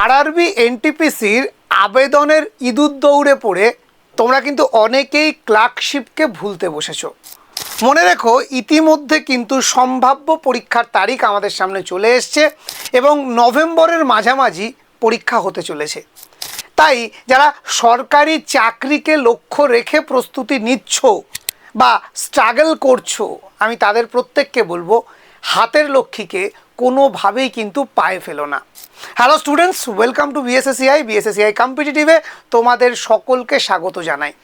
RRB এনটিপিসির আবেদনের ইঁদুর দৌড়ে পড়ে তোমরা কিন্তু অনেকেই ক্লার্কশিপকে ভুলতে বসেছো। মনে রেখো, ইতিমধ্যে কিন্তু সম্ভাব্য পরীক্ষার তারিখ আমাদের সামনে চলে এসছে এবং নভেম্বরের মাঝামাঝি পরীক্ষা হতে চলেছে। তাই যারা সরকারি চাকরিকে লক্ষ্য রেখে প্রস্তুতি নিচ্ছ বা স্ট্রাগল করছ, আমি তাদের প্রত্যেককে বলব, হাতের লক্ষ্মীকে কোনোভাবেই কিন্তু পায়ে ফেলো না। Hello students welcome to BSACI BSACI কম্পিটিটিভে তোমাদের সকলকে স্বাগত জানাই।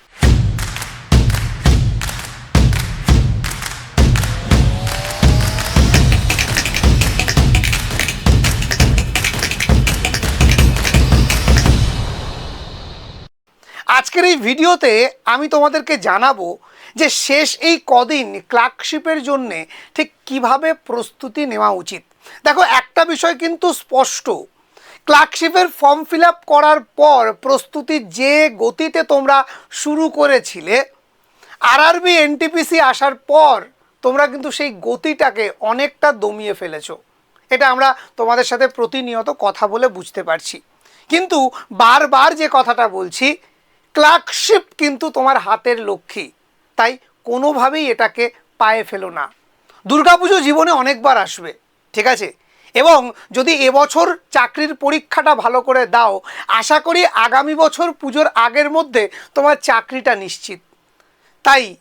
আজকের এই ভিডিওতে আমি তোমাদেরকে জানাব যে শেষ এই কদিন ক্লার্কশিপের জন্যে ঠিক কীভাবে প্রস্তুতি নেওয়া উচিত। দেখো, একটা বিষয় কিন্তু স্পষ্ট। ক্লার্কশিপের ফর্ম ফিল করার পর প্রস্তুতির যে গতিতে তোমরা শুরু করেছিলে আরআরবি এনটিপিসি আসার পর তোমরা কিন্তু সেই গতিটাকে অনেকটা দমিয়ে ফেলেছো। এটা আমরা তোমাদের সাথে প্রতিনিয়ত কথা বলে বুঝতে পারছি। কিন্তু বারবার যে কথাটা বলছি, ক্লার্কশিপ কিন্তু তোমার হাতের লক্ষ্মী। তাই কোনোভাবেই এটাকে পায়ে ফেলো না। দুর্গাপুজো জীবনে অনেকবার আসবে। ঠিক আছে? এবং যদি এবছর চাকরির পরীক্ষাটা ভালো করে দাও, আশা করি আগামী বছর পুজোর আগের মধ্যে তোমার চাকরিটা নিশ্চিত। তাই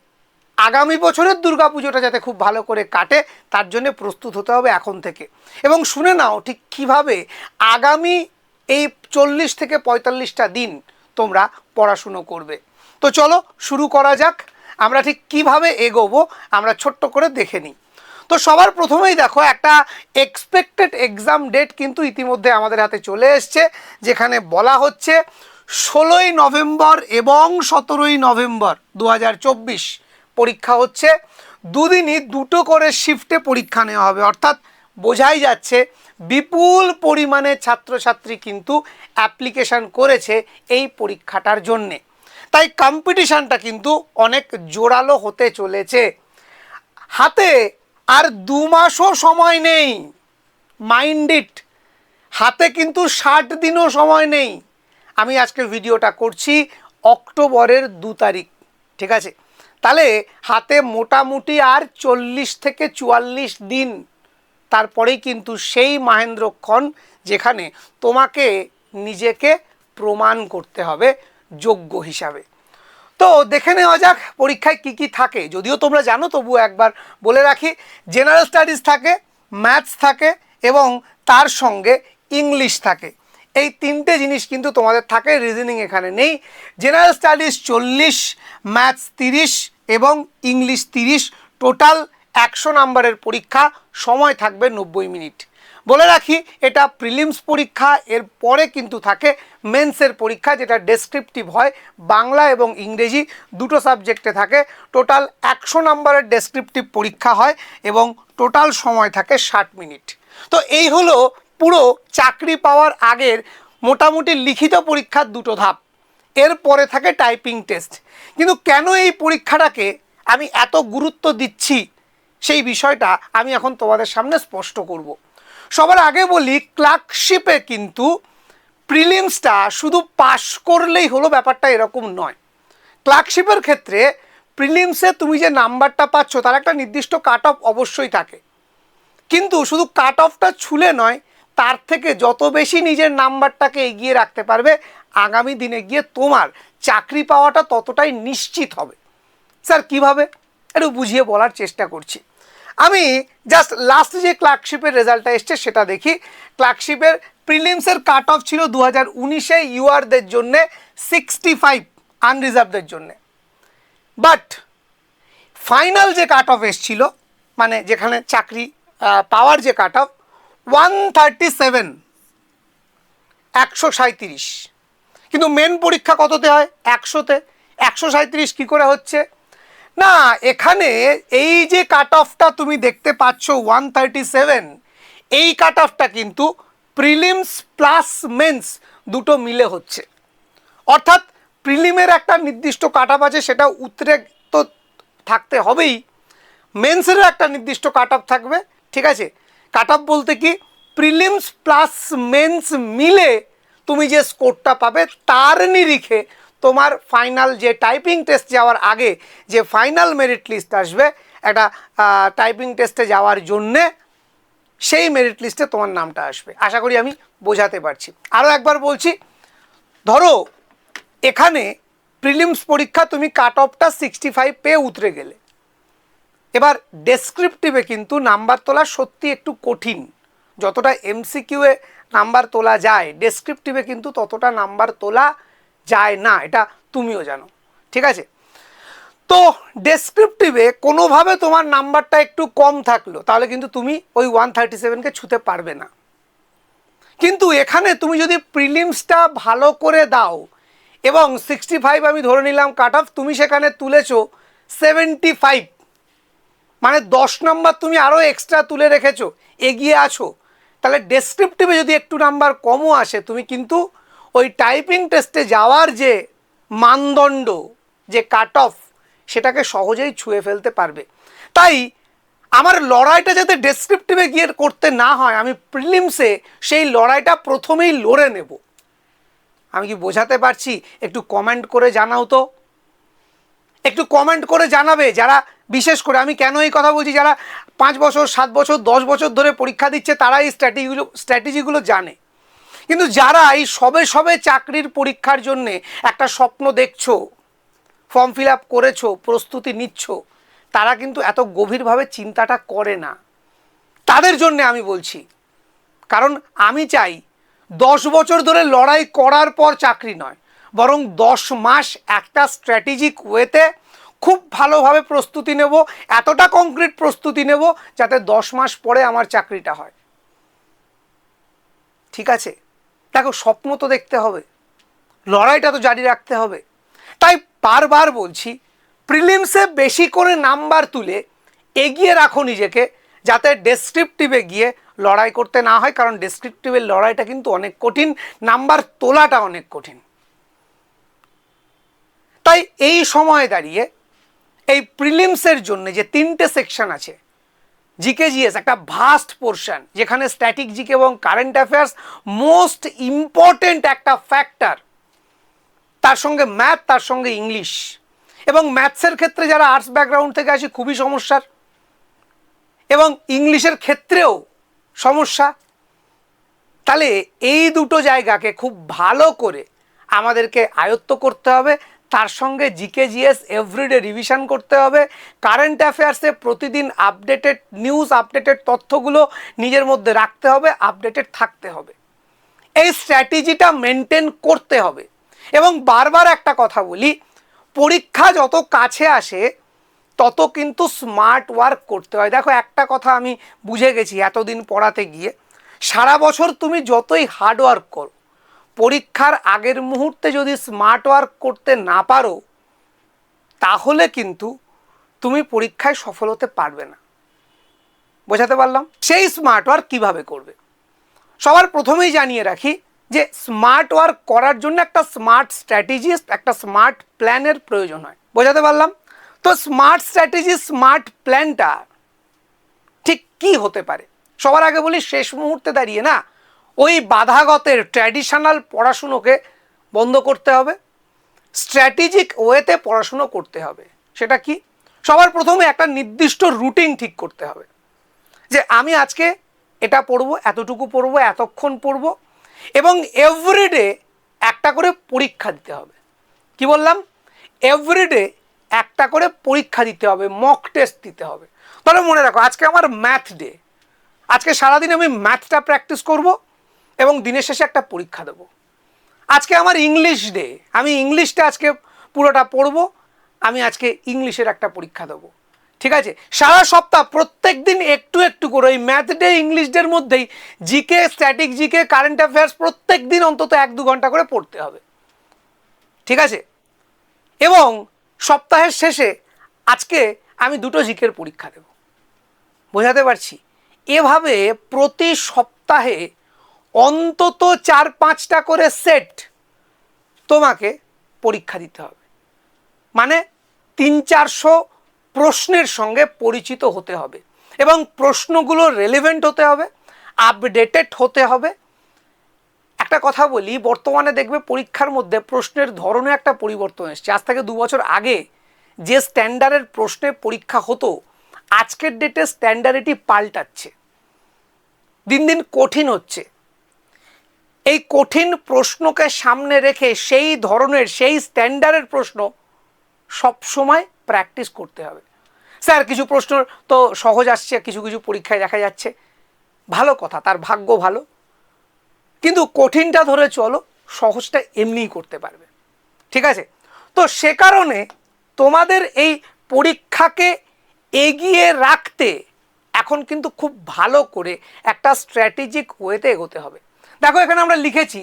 আগামী বছরের দুর্গা পুজোটা যাতে খুব ভালো করে কাটে, তার জন্য প্রস্তুত হতে হবে এখন থেকে। এবং শুনে নাও ঠিক কীভাবে আগামী এই চল্লিশ থেকে পঁয়তাল্লিশটা দিন তোমরা পড়াশুনো করবে। তো চলো শুরু করা যাক, আমরা ঠিক কীভাবে এগোবো, আমরা ছোট্ট করে দেখে নিই। তো সবার প্রথমেই দেখো একটা এক্সপেক্টেড এক্সাম ডেট কিন্তু ইতিমধ্যে আমাদের হাতে চলে এসছে, যেখানে বলা হচ্ছে ষোলোই নভেম্বর এবং সতেরোই নভেম্বর দু হাজার চব্বিশ পরীক্ষা হচ্ছে। দুদিনই দুটো করে শিফটে পরীক্ষা নেওয়া হবে। অর্থাৎ বোঝাই যাচ্ছে বিপুল পরিমাণে ছাত্রছাত্রী কিন্তু অ্যাপ্লিকেশান করেছে এই পরীক্ষাটার জন্যে। তাই কম্পিটিশানটা কিন্তু অনেক জোরালো হতে চলেছে। হাতে আর দু মাসও সময় নেই। মাইন্ড ইট হাতে কিন্তু ষাট দিনও সময় নেই। আমি আজকে ভিডিওটা করছি অক্টোবরের দু তারিখ, ঠিক আছে? তাহলে হাতে মোটামুটি আর চল্লিশ থেকে চুয়াল্লিশ দিন, তারপরেই কিন্তু সেই মাহেন্দ্রক্ষণ যেখানে তোমাকে নিজেকে প্রমাণ করতে হবে যোগ্য হিসাবে। তো দেখে নেওয়া যাক পরীক্ষায় কি কি থাকে। যদিও তোমরা জানো তবু একবার বলে রাখি জেনারেল স্টাডিজ থাকে ম্যাথস থাকে এবং তার সঙ্গে ইংলিশ থাকে। এই তিনটে জিনিস কিন্তু তোমাদের থাকে রিজনিং এখানে নেই। জেনারেল স্টাডিজ চল্লিশ ম্যাথস তিরিশ এবং ইংলিশ তিরিশ। টোটাল একশো নাম্বারের পরীক্ষা, সময় থাকবে নব্বই মিনিট। বলে রাখি, এটা প্রিলিমস পরীক্ষা, এর পরে কিন্তু থাকে মেন্সের পরীক্ষা, যেটা ডেসক্রিপটিভ হয় বাংলা এবং ইংরেজি দুটো সাবজেক্টে থাকে। টোটাল একশো নাম্বারের ডেসক্রিপটিভ পরীক্ষা হয় এবং টোটাল সময় থাকে ষাট মিনিট। তো এই হলো পুরো চাকরি পাওয়ার আগের মোটামুটি লিখিত পরীক্ষার দুটো ধাপ। এর পরে থাকে টাইপিং টেস্ট কিন্তু কেন এই পরীক্ষাটাকে আমি এত গুরুত্ব দিচ্ছি সেই বিষয়টা আমি এখন তোমাদের সামনে স্পষ্ট করব। সবার আগে বলি, ক্লার্কশিপে কিন্তু প্রিলিমসটা শুধু পাশ করলেই হলো ব্যাপারটা এরকম নয়। ক্লার্কশিপের ক্ষেত্রে প্রিলিমসে তুমি যে নাম্বারটা পাচ্ছ, তার একটা নির্দিষ্ট কাট অফ অবশ্যই থাকে। কিন্তু শুধু কাট অফটা ছুলে নয়, তার থেকে যত বেশি নিজের নাম্বারটাকে এগিয়ে রাখতে পারবে, আগামী দিনে গিয়ে তোমার চাকরি পাওয়াটা ততটাই নিশ্চিত হবে। স্যার, কীভাবে? একটু বুঝিয়ে বলার চেষ্টা করছি। আমি জাস্ট লাস্ট যে ক্লার্কশিপের রেজাল্টটা এসছে সেটা দেখি। ক্লার্কশিপের প্রিলিমসের কাট অফ ছিল দু হাজার উনিশে ইউআরদের জন্যে সিক্সটি ফাইভ আনরিজার্ভদের জন্যে। বাট ফাইনাল যে কাট অফ এসছিল মানে যেখানে চাকরি পাওয়ার যে cut off one thirty seven একশো সাঁত্রিশ কিন্তু মেন পরীক্ষা কততে হয়? একশোতে। একশো সাঁত্রিশ কী করে হচ্ছে? না, এখানে এই যে কাট অফটা তুমি দেখতে পাচ্ছ ওয়ান থার্টি সেভেন এই কাট অফটা কিন্তু প্রিলিমস প্লাস মেন্স দুটো মিলে হচ্ছে। অর্থাৎ প্রিলিমের একটা নির্দিষ্ট কাট অফ আছে, সেটা উতরে তো থাকতে হবেই। মেন্সেরও একটা নির্দিষ্ট কাট অফ থাকবে, ঠিক আছে? কাট অফ বলতে কি প্রিলিমস প্লাস মেন্স মিলে তুমি যে স্কোরটা পাবে, তার নিরিখে তোমার ফাইনাল যে টাইপিং টেস্ট যাওয়ার আগে যে ফাইনাল মেরিট লিস্ট আসবে, একটা টাইপিং টেস্টে যাওয়ার জন্যে সেই মেরিট লিস্টে তোমার নামটা আসবে। আশা করি আমি বোঝাতে পারছি। আরও একবার বলছি, ধরো এখানে প্রিলিমস পরীক্ষা তুমি কাট অফটা সিক্সটি ফাইভ পেয়ে উতরে গেলে। এবার ডেসক্রিপটিভে কিন্তু নাম্বার তোলা সত্যি একটু কঠিন। যতটা এমসিকিউয়ে নাম্বার তোলা যায় ডেসক্রিপটিভে কিন্তু ততটা নাম্বার তোলা যায় না, এটা তুমিও জানো, ঠিক আছে? তো ডেসক্রিপটিভে কোনোভাবে তোমার নাম্বারটা একটু কম থাকল, তাহলে কিন্তু তুমি ওই ওয়ান থার্টি সেভেনকে ছুতে পারবে না। কিন্তু এখানে তুমি যদি প্রিলিমসটা ভালো করে দাও, এবং সিক্সটি ফাইভ আমি ধরে নিলাম কাট অফ তুমি সেখানে তুলেছো সেভেন্টি ফাইভ মানে দশ নাম্বার তুমি আরও এক্সট্রা তুলে রেখেছো, এগিয়ে আছো, তাহলে ডেসক্রিপটিভে যদি একটু নাম্বার কমও আসে, তুমি কিন্তু ওই টাইপিং টেস্টে যাওয়ার যে মানদণ্ড, যে কাট অফ সেটাকে সহজেই ছুঁয়ে ফেলতে পারবে। তাই আমার লড়াইটা যাতে ডেসক্রিপটিভে গিয়ে করতে না হয়, আমি প্রিলিমসে সেই লড়াইটা প্রথমেই লড়ে নেব। আমি কি বোঝাতে পারছি? একটু কমেন্ট করে জানাও তো। একটু কমেন্ট করে জানাবে যারা, বিশেষ করে আমি কেন এই কথা বলছি, যারা পাঁচ বছর, সাত বছর, দশ বছর ধরে পরীক্ষা দিচ্ছে তারা এই স্ট্র্যাটেজিগুলো স্ট্র্যাটেজিগুলো জানে। কিন্তু যারা এই সবে সবে চাকরির পরীক্ষার জন্যে একটা স্বপ্ন দেখছ ফর্ম ফিল আপ করেছ, প্রস্তুতি নিচ্ছ, তারা কিন্তু এত গভীরভাবে চিন্তাটা করে না। তাদের জন্যে আমি বলছি, কারণ আমি চাই দশ বছর ধরে লড়াই করার পর চাকরি নয়, বরং দশ মাস একটা স্ট্র্যাটেজিক ওয়েতে খুব ভালোভাবে প্রস্তুতি নেব, এতটা কংক্রিট প্রস্তুতি নেব, যাতে দশ মাস পরে আমার চাকরিটা হয়। ঠিক আছে? দেখো স্বপ্ন তো দেখতে হবে। লড়াইটা তো জারি রাখতে হবে। তাই বারবার বলছি প্রিলিমসে বেশি করে নাম্বার তুলে এগিয়ে রাখো নিজেকে, যাতে ডেসক্রিপটিভে গিয়ে লড়াই করতে না হয়, কারণ ডেসক্রিপটিভের লড়াইটা কিন্তু অনেক কঠিন, নাম্বার তোলাটা অনেক কঠিন। তাই এই সময়ে দাঁড়িয়ে এই প্রিলিমসের জন্য যে তিনটে সেকশন আছে জিকে জিএস একটা ভাস্ট পোর্শন যেখানে স্ট্যাটিক জিকে এবং কারেন্ট অ্যাফেয়ার্স মোস্ট ইম্পর্টেন্ট একটা ফ্যাক্টর তার সঙ্গে ম্যাথ তার সঙ্গে ইংলিশ এবং ম্যাথসের ক্ষেত্রে যারা আর্টস ব্যাকগ্রাউন্ড থেকে আসে, খুবই সমস্যার। এবং ইংলিশের ক্ষেত্রেও সমস্যা। তাহলে এই দুটো জায়গাকে খুব ভালো করে আমাদেরকে আয়ত্ত করতে হবে। তার সঙ্গে জিকে জিএস এভরিডে রিভিশন করতে হবে। কারেন্ট অ্যাফেয়ার্সে প্রতিদিন আপডেটেড নিউজ আপডেটেড তথ্যগুলো নিজের মধ্যে রাখতে হবে আপডেটেড থাকতে হবে। এই স্ট্র্যাটেজিটা মেনটেন করতে হবে। এবং বারবার একটা কথা বলি, পরীক্ষা যত কাছে আসে, তত কিন্তু স্মার্ট ওয়ার্ক করতে হয়। দেখো, একটা কথা আমি বুঝে গেছি এতদিন পড়াতে গিয়ে। সারা বছর তুমি যতই হার্ড ওয়ার্ক করো পরীক্ষার আগের মুহূর্তে যদি স্মার্ট ওয়ার্ক করতে না পারো, তাহলে কিন্তু তুমি পরীক্ষায় সফল হতে পারবে না। বোঝাতে পারলাম? সেই স্মার্ট ওয়ার্ক কীভাবে করবে? সবার প্রথমেই জানিয়ে রাখি যে স্মার্ট ওয়ার্ক করার জন্য একটা স্মার্ট স্ট্র্যাটেজিস্ট একটা স্মার্ট প্ল্যানের প্রয়োজন হয়। বোঝাতে পারলাম? তো স্মার্ট স্ট্র্যাটেজি স্মার্ট প্ল্যানটা ঠিক কি হতে পারে? সবার আগে বলি, শেষ মুহূর্তে দাঁড়িয়ে না ওই বাধাগতের ট্র্যাডিশনাল পড়াশুনোকে বন্ধ করতে হবে স্ট্র্যাটেজিক ওয়েতে পড়াশুনো করতে হবে। সেটা কি? সবার প্রথমে একটা নির্দিষ্ট রুটিন ঠিক করতে হবে। যে আমি আজকে এটা পড়ব, এতটুকু পড়ব, এতক্ষণ পড়ব এবং এভরিডে একটা করে পরীক্ষা দিতে হবে। কি বললাম? এভরিডে একটা করে পরীক্ষা দিতে হবে মক টেস্ট দিতে হবে। তাহলে মনে রাখো, আজকে আমার ম্যাথ ডে আজকে সারাদিন আমি ম্যাথটা প্র্যাকটিস করব এবং দিনের শেষে একটা পরীক্ষা দেবো। আজকে আমার ইংলিশ ডে আমি ইংলিশটা আজকে পুরোটা পড়ব। আমি আজকে ইংলিশের একটা পরীক্ষা দেবো। ঠিক আছে? সারা সপ্তাহ প্রত্যেক দিন একটু একটু করে ওই ম্যাথ ডে ইংলিশ ডের মধ্যেই GK static GK current affairs প্রত্যেক দিন অন্তত এক দু ঘণ্টা করে পড়তে হবে। ঠিক আছে? এবং সপ্তাহের শেষে আজকে আমি দুটো জিকের পরীক্ষা দেব। বোঝাতে পারছি? এভাবে প্রতি সপ্তাহে অন্তত চার পাঁচটা করে সেট তোমাকে পরীক্ষা দিতে হবে। মানে তিন চারশো প্রশ্নের সঙ্গে পরিচিত হতে হবে এবং প্রশ্নগুলো রেলেভেন্ট হতে হবে আপডেটেড হতে হবে। একটা কথা বলি, বর্তমানে দেখবে পরীক্ষার মধ্যে প্রশ্নের ধরনে একটা পরিবর্তন এসছে। আজ থেকে দু বছর আগে যে স্ট্যান্ডার্ডের প্রশ্নে পরীক্ষা হতো, আজকের ডেটে স্ট্যান্ডার্ড এটি পাল্টাচ্ছে। দিন দিন কঠিন হচ্ছে। এই কঠিন প্রশ্নকে সামনে রেখে সেই ধরনের, সেই স্ট্যান্ডার্ডের প্রশ্ন সব সময় প্র্যাকটিস করতে হবে। স্যার, কিছু প্রশ্ন তো সহজ আসছে, কিছু কিছু পরীক্ষায় দেখা যাচ্ছে। ভালো কথা, তার ভাগ্য ভালো। কিন্তু কঠিনটা ধরে চলো, সহজটা এমনিই করতে পারবে। ঠিক আছে? তো সে কারণে তোমাদের এই পরীক্ষাকে এগিয়ে রাখতে এখন কিন্তু খুব ভালো করে একটা স্ট্র্যাটেজিক ওয়েতে এগোতে হবে। দেখো, এখানে আমরা লিখেছি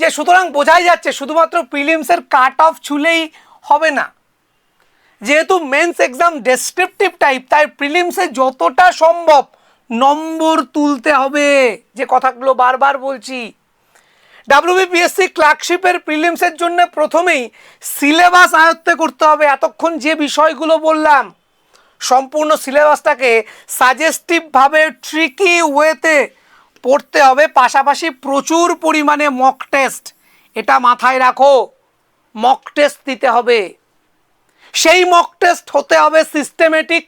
যে সুতরাং বোঝাই যাচ্ছে শুধুমাত্র প্রিলিমসের কাট অফ ছুলেই হবে না। যেহেতু মেন্স এক্সাম ডেসক্রিপটিভ টাইপ তাই প্রিলিমসে যতটা সম্ভব নম্বর তুলতে হবে, যে কথাগুলো বারবার বলছি। ডাব্লিউবিপিএসসি ক্লার্কশিপের প্রিলিমসের জন্য প্রথমেই সিলেবাস আয়ত্তে করতে হবে। এতক্ষণ যে বিষয়গুলো বললাম, সম্পূর্ণ সিলেবাসটাকে সাজেস্টিভভাবে ট্রিকি ওয়েতে পড়তে হবে, পাশাপাশি প্রচুর পরিমাণে মক টেস্ট এটা মাথায় রাখো মক টেস্ট দিতে হবে। সেই মক টেস্ট হতে হবে সিস্টেমেটিক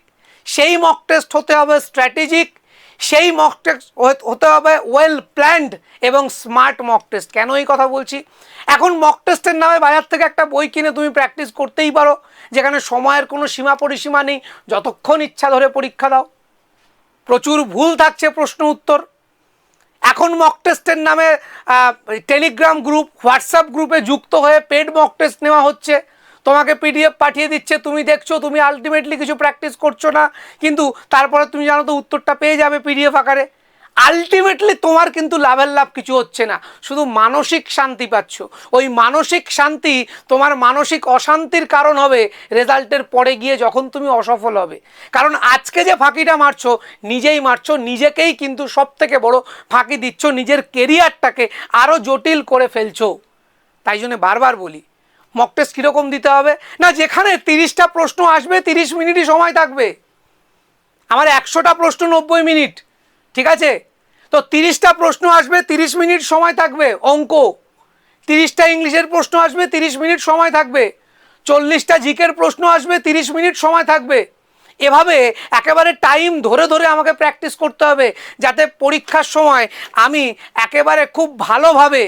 সেই মক টেস্ট হতে হবে স্ট্র্যাটেজিক সেই মক টেস্ট হতে হবে ওয়েল প্ল্যান্ড এবং স্মার্ট মক টেস্ট কেন এই কথা বলছি? এখন মক টেস্টের নামে বাজার থেকে একটা বই কিনে তুমি প্র্যাকটিস করতেই পারো, যেখানে সময়ের কোনো সীমা পরিসীমা নেই, যতক্ষণ ইচ্ছা ধরে পরীক্ষা দাও। প্রচুর ভুল থাকছে প্রশ্ন উত্তর। এখন মক টেস্টের নামে টেলিগ্রাম গ্রুপ হোয়াটসঅ্যাপ গ্রুপে যুক্ত হয়ে পেড মক টেস্ট নেওয়া হচ্ছে। তোমাকে পিডিএফ পাঠিয়ে দিচ্ছে, তুমি দেখছ, তুমি আলটিমেটলি কিছু প্র্যাকটিস করছ না, কিন্তু তারপরে তুমি জানো তো উত্তরটা পেয়ে যাবে পিডিএফ আকারে। আলটিমেটলি তোমার কিন্তু লাভের লাভ কিছু হচ্ছে না। শুধু মানসিক শান্তি পাচ্ছ। ওই মানসিক শান্তি তোমার মানসিক অশান্তির কারণ হবে রেজাল্টের পরে গিয়ে যখন তুমি অসফল হবে। কারণ আজকে যে ফাঁকিটা মারছো, নিজেই মারছো, নিজেকেই কিন্তু সব থেকে বড় ফাঁকি দিচ্ছ, নিজের কেরিয়ারটাকে আরও জটিল করে ফেলছো। তাই জন্য বারবার বলি মক টেস্ট কীরকম দিতে হবে? না, যেখানে তিরিশটা প্রশ্ন আসবে, তিরিশ মিনিটই সময় থাকবে। আমার একশোটা প্রশ্ন নব্বই মিনিট। ঠিক আছে? তো তিরিশটা প্রশ্ন আসবে, তিরিশ মিনিট সময় থাকবে, অঙ্ক। তিরিশটা ইংলিশের প্রশ্ন আসবে, তিরিশ মিনিট সময় থাকবে। চল্লিশটা জিকের প্রশ্ন আসবে, তিরিশ মিনিট সময় থাকবে। এভাবে একেবারে টাইম ধরে ধরে আমাকে প্র্যাকটিস করতে হবে, যাতে পরীক্ষার সময় আমি একেবারে খুব ভালোভাবে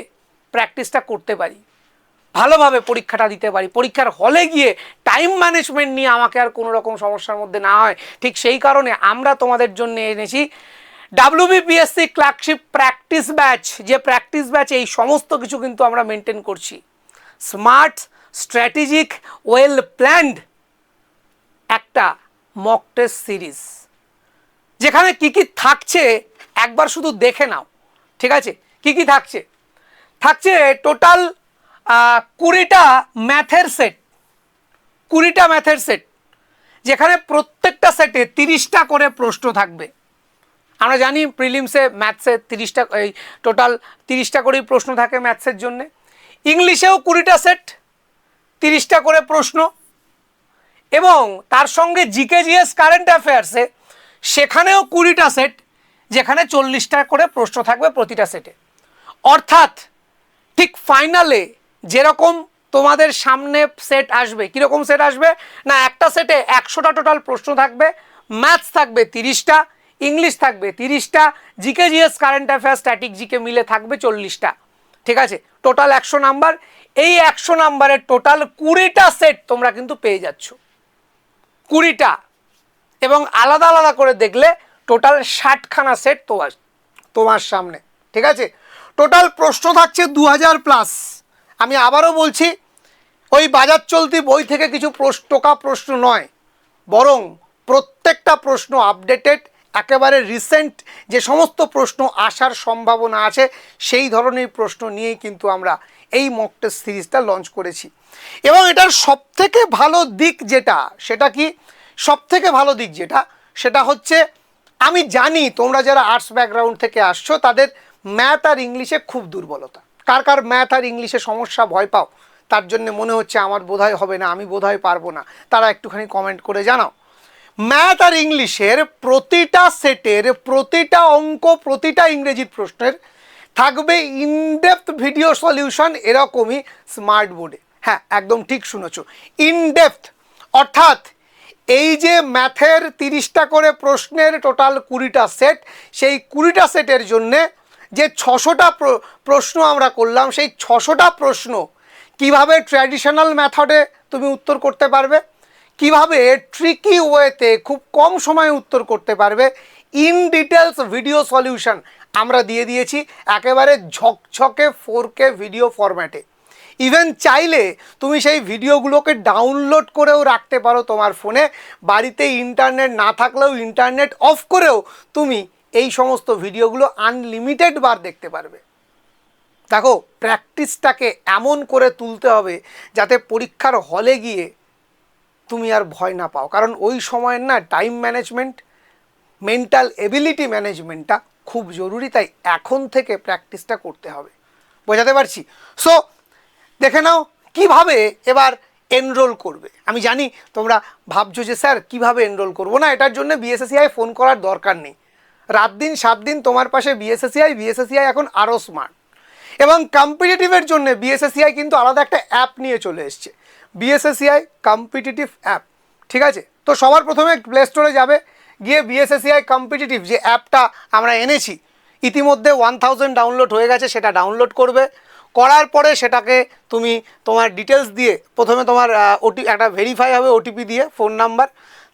প্র্যাকটিসটা করতে পারি। ভালোভাবে পরীক্ষাটা দিতে পারি। পরীক্ষার হলে গিয়ে টাইম ম্যানেজমেন্ট নিয়ে আমাকে আর কোনো রকম সমস্যার মধ্যে না হয়। ঠিক সেই কারণে আমরা তোমাদের জন্য এনেছি ডাব্লিউবিপিএসসি ক্লার্কশিপ প্র্যাকটিস ব্যাচ যে প্র্যাকটিস ব্যাচ এই সমস্ত কিছু কিন্তু আমরা মেনটেন করছি। স্মার্ট স্ট্র্যাটেজিক ওয়েল প্ল্যান্ড একটা মক টেস্ট সিরিজ যেখানে কি কি থাকছে একবার শুধু দেখে নাও, ঠিক আছে? কি কি থাকছে? থাকছে টোটাল কুড়িটা ম্যাথের সেট কুড়িটা ম্যাথের সেট যেখানে প্রত্যেকটা সেটে তিরিশটা করে প্রশ্ন থাকবে। আমরা জানি প্রিলিমসে ম্যাথসে তিরিশটা, এই টোটাল তিরিশটা করেই প্রশ্ন থাকে ম্যাথসের জন্যে। ইংলিশেও কুড়িটা সেট তিরিশটা করে প্রশ্ন। এবং তার সঙ্গে জিকে জিএস কারেন্ট অ্যাফেয়ার্সে সেখানেও কুড়িটা সেট যেখানে চল্লিশটা করে প্রশ্ন থাকবে প্রতিটা সেটে অর্থাৎ ঠিক ফাইনালে যেরকম তোমাদের সামনে সেট আসবে, কীরকম সেট আসবে? না, একটা সেটে একশোটা টোটাল প্রশ্ন থাকবে ম্যাথস থাকবে তিরিশটা ইংলিশ থাকবে তিরিশটা GK GS current affair static GK মিলে থাকবে চল্লিশটা। ঠিক আছে? টোটাল একশো নাম্বার। এই একশো নাম্বারের টোটাল কুড়িটা সেট তোমরা কিন্তু পেয়ে যাচ্ছ। কুড়িটা। এবং আলাদা আলাদা করে দেখলে টোটাল ষাটখানা সেট তোমার তোমার সামনে। ঠিক আছে? টোটাল প্রশ্ন থাকছে দু হাজার প্লাস আমি আবারও বলছি, ওই বাজার চলতি বই থেকে কিছু প্রশ্ন, টোকা প্রশ্ন নয়। বরং প্রত্যেকটা প্রশ্ন আপডেটেড একেবারে রিসেন্ট যে সমস্ত প্রশ্ন আসার সম্ভাবনা আছে, সেই ধরনের প্রশ্ন নিয়েই কিন্তু আমরা এই মক টেস্ট সিরিজটা লঞ্চ করেছি। এবং এটার সবথেকে ভালো দিক যেটা, সেটা কি? সবথেকে ভালো দিক যেটা, সেটা হচ্ছে আমি জানি তোমরা যারা আর্টস ব্যাকগ্রাউন্ড থেকে আসছো, তাদের ম্যাথ আর ইংলিশে খুব দুর্বলতা। কার কার ম্যাথ আর ইংলিশে সমস্যা ভয় পাও, তার জন্য মনে হচ্ছে আমার বোধহয় হবে না, আমি বোধহয় পারব না। তারা একটুখানি কমেন্ট করে জানাও। ম্যাথ আর ইংলিশের প্রতিটা সেটের প্রতিটা অঙ্ক, প্রতিটা ইংরেজির প্রশ্নের থাকবে ইনডেপথ ভিডিও সলিউশন এরকমই স্মার্ট বোর্ডে হ্যাঁ একদম ঠিক শুনেছো। ইনডেপথ অর্থাৎ এই যে ম্যাথের তিরিশটা করে প্রশ্নের টোটাল কুড়িটা সেট সেই কুড়িটা সেটের জন্যে যে ছশোটা প্রশ্ন আমরা করলাম, সেই ছশোটা প্রশ্ন কীভাবে ট্র্যাডিশনাল ম্যাথডে তুমি উত্তর করতে পারবে? কীভাবে ট্রিকি ওয়েতে খুব কম সময়ে উত্তর করতে পারবে ইন ডিটেলস ভিডিও সলিউশন আমরা দিয়ে দিয়েছি, একেবারে ঝকঝকে ফোর কে ভিডিও ফরম্যাটে ইভেন চাইলে তুমি সেই ভিডিওগুলোকে ডাউনলোড করেও রাখতে পারো তোমার ফোনে বাড়িতে ইন্টারনেট না থাকলেও ইন্টারনেট অফ করেও তুমি এই সমস্ত ভিডিওগুলো আনলিমিটেড বার দেখতে পারবে। দেখো প্র্যাকটিসটাকে এমন করে তুলতে হবে যাতে পরীক্ষার হলে গিয়ে তুমি আর ভয় না পাও। কারণ ওই সময়ের না টাইম ম্যানেজমেন্ট মেন্টাল এবিলিটি ম্যানেজমেন্টটা খুব জরুরি, তাই এখন থেকে প্র্যাকটিসটা করতে হবে। বোঝাতে পারছি? সো দেখে নাও কীভাবে এবার এনরোল করবে। আমি জানি তোমরা ভাবছ যে, স্যার, কীভাবে এনরোল করব? না, এটার জন্য বিএসএসিআই ফোন করার দরকার নেই। রাত দিন, সাত দিন তোমার পাশে বিএসএসিআই বিএসএসিআই এখন আরও স্মার্ট এবং কম্পিটিটিভের জন্য বিএসএসিআই কিন্তু আলাদা একটা অ্যাপ নিয়ে চলে এসছে। বিএসএসিআই কম্পিটিটিভ অ্যাপ ঠিক আছে? তো সবার প্রথমে প্লে স্টোরে যাবে, গিয়ে বিএসএসিআই কম্পিটিটিভ যে অ্যাপটা আমরা এনেছি, ইতিমধ্যে ওয়ান থাউজেন্ড ডাউনলোড হয়ে গেছে, সেটা ডাউনলোড করবে। করার পরে সেটাকে তুমি তোমার ডিটেলস দিয়ে, প্রথমে তোমার ওটি একটা ভেরিফাই হবে ওটিপি দিয়ে ফোন নাম্বার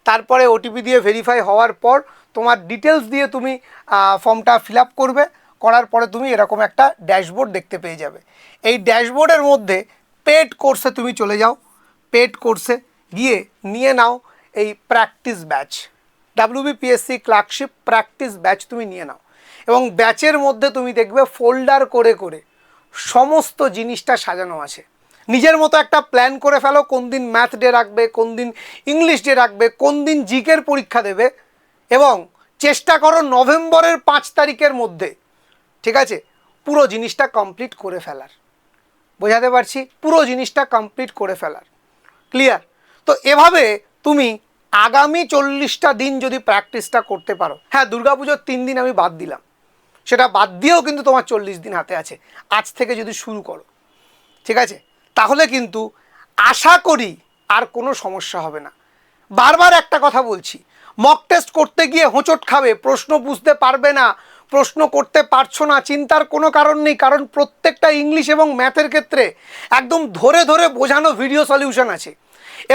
তারপরে ওটিপি দিয়ে ভেরিফাই হওয়ার পর তোমার ডিটেলস দিয়ে তুমি ফর্মটা ফিল আপ করবে। করার পরে তুমি এরকম একটা ড্যাশবোর্ড দেখতে পেয়ে যাবে। এই ড্যাশবোর্ডের মধ্যে পেড কোর্সে তুমি চলে যাও। পেড কোর্সে গিয়ে নিয়ে নাও এই practice batch WBPSC clerkship practice batch তুমি নিয়ে নাও। এবং ব্যাচের মধ্যে তুমি দেখবে ফোল্ডার করে করে সমস্ত জিনিসটা সাজানো আছে। নিজের মতো একটা প্ল্যান করে ফেলো, কোন দিন ম্যাথ ডে রাখবে, কোন দিন ইংলিশ ডে রাখবে, কোন দিন জিকের পরীক্ষা দেবে এবং চেষ্টা করো নভেম্বরের পাঁচ তারিখের মধ্যে, ঠিক আছে, পুরো জিনিসটা কমপ্লিট করে ফেলার। বোঝাতে পারছি? পুরো জিনিসটা কমপ্লিট করে ফেলার। ক্লিয়ার তো এভাবে তুমি আগামী চল্লিশটা দিন যদি প্র্যাকটিসটা করতে পারো হ্যাঁ দুর্গাপুজোর তিন দিন আমি বাদ দিলাম। সেটা বাদ দিয়েও কিন্তু তোমার চল্লিশ দিন হাতে আছে। আজ থেকে যদি শুরু করো, ঠিক আছে? তাহলে কিন্তু আশা করি আর কোনো সমস্যা হবে না। বারবার একটা কথা বলছি মক টেস্ট করতে গিয়ে হোঁচট খাবে, প্রশ্ন বুঝতে পারবে না প্রশ্ন করতে পারছ না, চিন্তার কোনো কারণ নেই, কারণ প্রত্যেকটা ইংলিশ এবং ম্যাথের ক্ষেত্রে একদম ধরে ধরে বোঝানো ভিডিও সলিউশন আছে।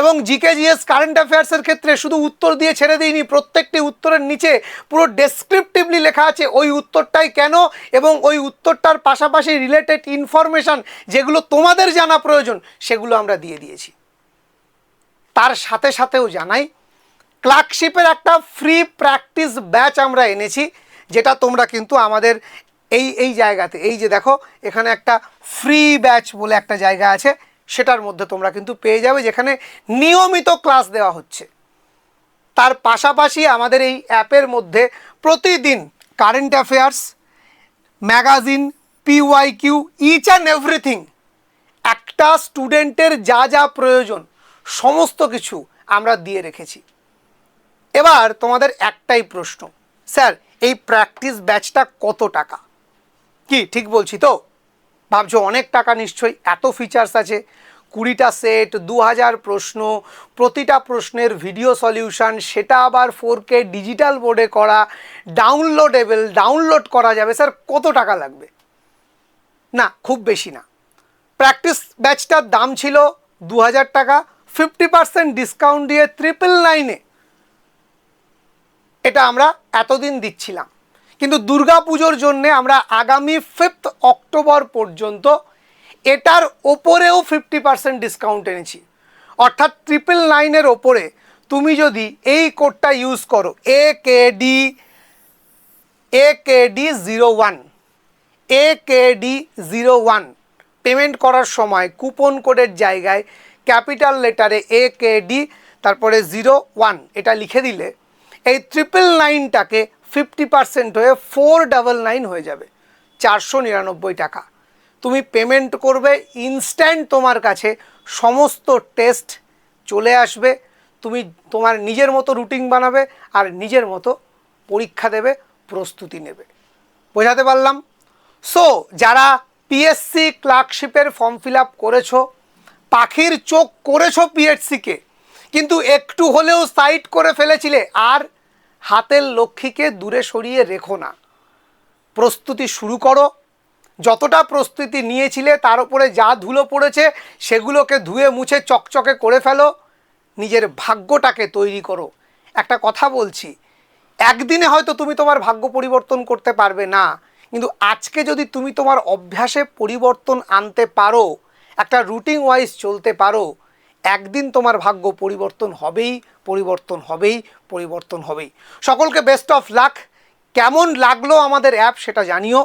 এবং জিকে জিএস কারেন্ট অ্যাফেয়ার্সের ক্ষেত্রে শুধু উত্তর দিয়ে ছেড়ে দিইনি, প্রত্যেকটি উত্তরের নিচে পুরো ডেসক্রিপটিভলি লেখা আছে, ওই উত্তরটাই কেন এবং ওই উত্তরটার পাশাপাশি রিলেটেড ইনফরমেশান যেগুলো তোমাদের জানা প্রয়োজন, সেগুলো আমরা দিয়ে দিয়েছি। তার সাথে সাথেও জানাই ক্লার্কশিপের একটা ফ্রি প্র্যাকটিস ব্যাচ আমরা এনেছি। যেটা তোমরা কিন্তু আমাদের এই এই জায়গাতে, এই যে দেখো, এখানে একটা ফ্রি ব্যাচ বলে একটা জায়গা আছে, সেটার মধ্যে তোমরা কিন্তু পেয়ে যাবে, যেখানে নিয়মিত ক্লাস দেওয়া হচ্ছে। তার পাশাপাশি আমাদের এই অ্যাপের মধ্যে প্রতিদিন current affairs magazine P Y Q each and everything একটা স্টুডেন্টের যা যা প্রয়োজন, সমস্ত কিছু আমরা দিয়ে রেখেছি। এবার তোমাদের একটাই প্রশ্ন, স্যার এই প্র্যাকটিস ব্যাচটা কত টাকা? কি, ঠিক বলছি তো? ভাবছ অনেক টাকা নিশ্চয়ই, এত ফিচার্স আছে। কুড়িটা সেট দু হাজার প্রশ্ন, প্রতিটা প্রশ্নের ভিডিও সলিউশন সেটা আবার ফোর কে ডিজিটাল বোর্ডে করা ডাউনলোডেবল ডাউনলোড করা যাবে। স্যার, কত টাকা লাগবে? না, খুব বেশি না। প্র্যাকটিস ব্যাচটার দাম ছিল দু হাজার টাকা ফিফটি পার্সেন্ট ডিসকাউন্ট দিয়ে ট্রিপল নাইনে এটা আমরা এতদিন দিচ্ছিলাম। কিন্তু দুর্গা পুজোর জন্যে আমরা আগামী ফিফথ অক্টোবর পর্যন্ত এটার ওপরেও ফিফটি পার্সেন্ট ডিসকাউন্ট এনেছি। অর্থাৎ ট্রিপল নাইনের ওপরে তুমি যদি এই কোডটা ইউজ করো A K D A K D zero one A K D zero one payment করার সময় কুপন কোডের জায়গায় ক্যাপিটাল লেটারে এ কে ডি তারপরে জিরো ওয়ান এটা লিখে দিলে এই ট্রিপল নাইনটাকে ফিফটি পার্সেন্ট হয়ে ফোর ডাবল নাইন হয়ে যাবে। চারশো নিরানব্বই টাকা। তুমি পেমেন্ট করবে ইনস্ট্যান্ট তোমার কাছে সমস্ত টেস্ট চলে আসবে। তুমি তোমার নিজের মতো রুটিন বানাবে আর নিজের মতো পরীক্ষা দেবে, প্রস্তুতি নেবে। বোঝাতে পারলাম? সো যারা পিএসসি ক্লার্কশিপের ফর্ম ফিল আপ করেছ, পাখির চোখ করেছ পিএসসিকে কিন্তু একটু হলেও সাইড করে ফেলেছিলে। আর হাতের লক্ষ্মীকে দূরে সরিয়ে রেখো না। প্রস্তুতি শুরু করো। যতটা প্রস্তুতি নিয়েছিলে, তার উপরে যা ধুলো পড়েছে, সেগুলোকে ধুয়ে মুছে চকচকে করে ফেলো। নিজের ভাগ্যটাকে তৈরি করো। একটা কথা বলছি, একদিনে হয়তো তুমি তোমার ভাগ্য পরিবর্তন করতে পারবে না, কিন্তু আজকে যদি তুমি তোমার অভ্যাসে পরিবর্তন আনতে পারো, একটা রুটিন ওয়াইজ চলতে পারো একদিন তোমার ভাগ্য পরিবর্তন হবেই পরিবর্তন হবেই পরিবর্তন হবেই। সকলকে বেস্ট অফ লাক কেমন লাগল আমাদের অ্যাপ সেটা জানিও।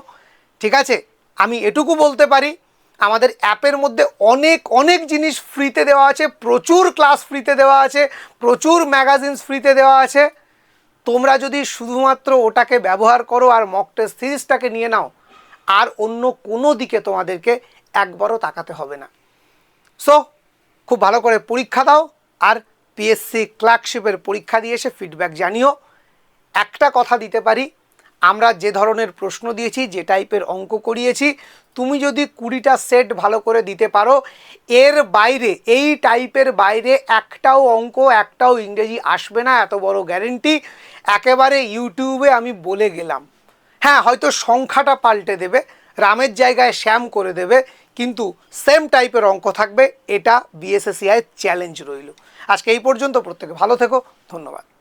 ঠিক আছে? আমি এটুকু বলতে পারি, আমাদের অ্যাপের মধ্যে অনেক অনেক জিনিস ফ্রিতে দেওয়া আছে। প্রচুর ক্লাস ফ্রিতে দেওয়া আছে। প্রচুর ম্যাগাজিনস ফ্রিতে দেওয়া আছে। তোমরা যদি শুধুমাত্র ওটাকে ব্যবহার করো আর মক টেস্ট সিরিজটাকে নিয়ে নাও, আর অন্য কোনো দিকে তোমাদেরকে একবারও তাকাতে হবে না। সো খুব ভালো করে পরীক্ষা দাও আর পিএসসি ক্লার্কশিপের পরীক্ষা দিয়ে এসে ফিডব্যাক জানিও। একটা কথা দিতে পারি, আমরা যে ধরনের প্রশ্ন দিয়েছি, যে টাইপের অঙ্ক করিয়েছি, তুমি যদি কুড়িটা সেট ভালো করে দিতে পারো, এর বাইরে, এই টাইপের বাইরে একটাও অঙ্ক, একটাও ইংরেজি আসবে না, এত বড় গ্যারেন্টি একেবারে ইউটিউবে আমি বলে গেলাম। হ্যাঁ হয়তো সংখ্যাটা পাল্টে দেবে, রামের জায়গায় শ্যাম করে দেবে কিন্তু সেম টাইপের অঙ্ক থাকবে। এটা বিএসএসিআই চ্যালেঞ্জ রইল। আজকে এই পর্যন্ত, প্রত্যেকে ভালো থেকো, ধন্যবাদ।